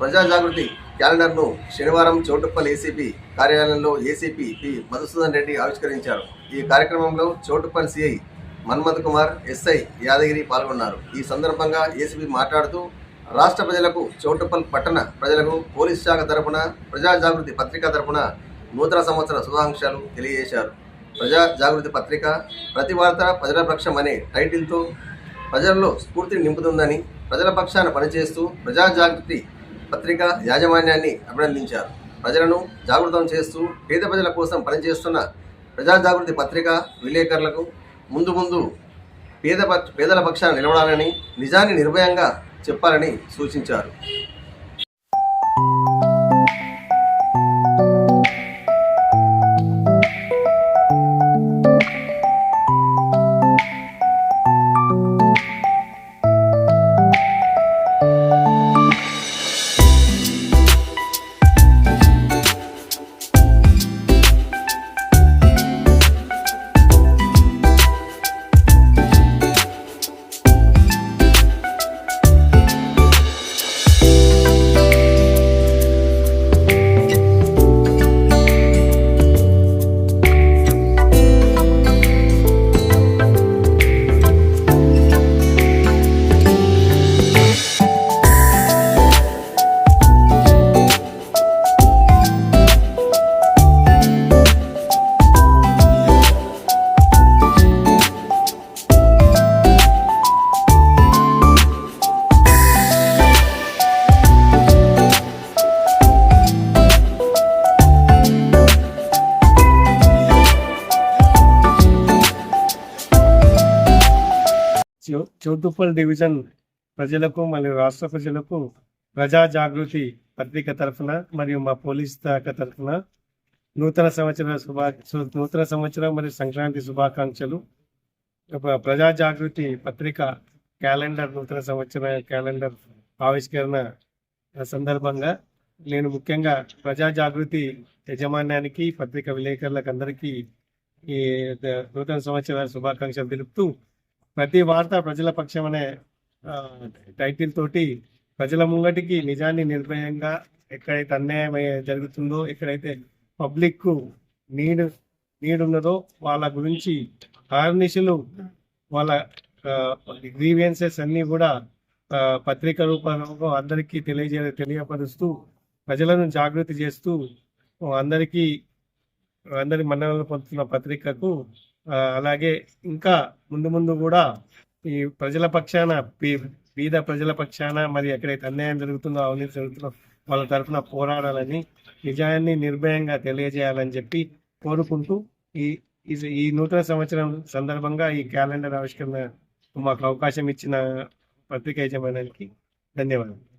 ప్రజా జాగృతి క్యాలెండర్ను శనివారం చోటుప్పల్ ఏసీపీ కార్యాలయంలో ఏసీపీ పి మధుసూదన్ రెడ్డి ఆవిష్కరించారు. ఈ కార్యక్రమంలో చోటుప్పల్ సిఐ మన్మథ్ కుమార్ ఎస్ఐ యాదగిరి పాల్గొన్నారు. ఈ సందర్భంగా ఏసీపీ మాట్లాడుతూ రాష్ట్ర ప్రజలకు చోటుప్పల్ పట్టణ ప్రజలకు పోలీస్ శాఖ తరపున ప్రజా జాగృతి పత్రిక తరపున నూతన సంవత్సర శుభాకాంక్షలు తెలియజేశారు. ప్రజా జాగృతి పత్రిక ప్రతి వార్త ప్రజల పక్షం అనే టైటిల్తో ప్రజల్లో స్ఫూర్తిని నింపుతుందని ప్రజల పక్షాన పనిచేస్తూ ప్రజా జాగృతి పత్రిక యాజమాన్యాన్ని అభినందించారు. ప్రజలను జాగృతం చేస్తూ పేద ప్రజల కోసం పనిచేస్తున్న ప్రజా జాగృతి పత్రిక విలేకరులకు ముందు ముందు పేద పక్ష- పేదల పక్షాన నిలబడాలని నిజాన్ని నిర్భయంగా చెప్పాలని సూచించారు. చౌటుప్పల్ డివిజన్ ప్రజలకు మరియు రాష్ట్ర ప్రజలకు ప్రజా జాగృతి పత్రిక తరఫున మరియు మా పోలీస్ శాఖ తరఫున నూతన సంవత్సర శుభా నూతన సంవత్సరం మరియు సంక్రాంతి శుభాకాంక్షలు. ప్రజా జాగృతి పత్రిక క్యాలెండర్ నూతన సంవత్సర క్యాలెండర్ ఆవిష్కరణ సందర్భంగా నేను ముఖ్యంగా ప్రజా జాగృతి యజమాన్యానికి పత్రిక విలేకరులకు అందరికీ ఈ నూతన సంవత్సర శుభాకాంక్షలు తెలుపుతూ ప్రతి వార్త ప్రజల పక్షం అనే టైటిల్ తోటి ప్రజల ముంగటికి నిజాన్ని నిర్భయంగా ఎక్కడైతే అన్యాయం జరుగుతుందో ఎక్కడైతే పబ్లిక్ నీడ్ నీడ్ ఉన్నదో వాళ్ళ గురించి కార్నిషులు వాళ్ళ గ్రీవియన్సెస్ అన్ని కూడా పత్రిక రూపంలో అందరికీ తెలియజే తెలియపరుస్తూ ప్రజలను జాగృతి చేస్తూ అందరికీ అందరి మన్ననలు పొందుతున్న పత్రికకు అలాగే ఇంకా ముందు ముందు కూడా ఈ ప్రజల పక్షాన బీద ప్రజల పక్షాన మరి ఎక్కడైతే అన్యాయం జరుగుతుందో అవినీతి జరుగుతుందో వాళ్ళ తరఫున పోరాడాలని నిజాన్ని నిర్భయంగా తెలియజేయాలని చెప్పి కోరుకుంటూ ఈ ఈ- ఈ నూతన సంవత్సరం సందర్భంగా ఈ క్యాలెండర్ ఆవిష్కరణ మాకు అవకాశం ఇచ్చిన పత్రిక యజమానానికి ధన్యవాదాలు.